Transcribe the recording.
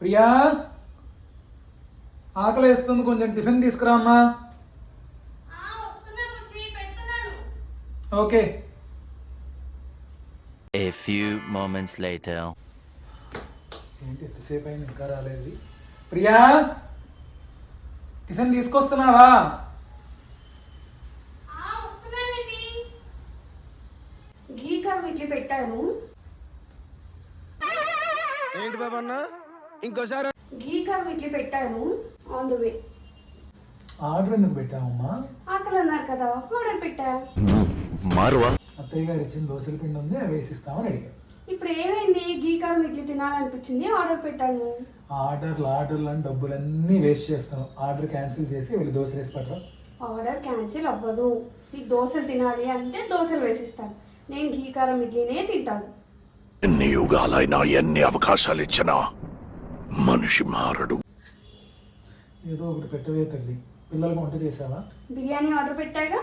ప్రియా ఆకలి వేస్తుంది కొంచెం టిఫిన్ తీసుకురా అమ్మా. ఆ, వస్తున్నా బుజ్జి పెడుతున్నాను. Okay. A few moments later. ఏంటి ఎంతసేపు అయింది ఇంకా రాలేదు. ప్రియా టిఫిన్ తీసుకొస్తున్నావా? కర్రీ ఇడ్లీ పెట్టాను ఏంటి బాబన్న ఇంకోసారి. ఘీ కర్రీ ఇడ్లీ పెట్టాను ఆన్ ద వే ఆర్డర్ ఎందుకు పెట్టావమ్మా? ఆకలి అన్నారు కదా ఆర్డర్ పెట్టా. Marwa. అత్తయ్య గారు ఇచ్చిన దోశల పిండి ఉంది అవి వేసిస్తామని అడిగారు. ఇప్పుడు ఏమైంది? ఘీ కర్రీ ఇడ్లీ తినాలనిపించింది ఆర్డర్ పెట్టాను. ఆర్డర్లు ఆర్డర్లు అని డబ్బులన్నీ వేస్ట్ చేస్తాను ఆర్డర్ క్యాన్సిల్ చేసి వెళ్ళి దోశ వేసి పట్టరా? ఆర్డర్ క్యాన్సిల్ అవ్వదు. నీకు దోశలు తినాలి అంటే దోశలు వేసిస్తాను. నేను ఘీ కారం ఇడ్లీనే తింటాను. ఎన్ని యుగాలైనా ఎన్ని అవకాశాలు ఇచ్చినా మనిషి మారడు. ఏదో ఒకటి పెట్టవే తల్లి. పిల్లలకు వంట చేసావా బిర్యానీ ఆర్డర్ పెట్టాగా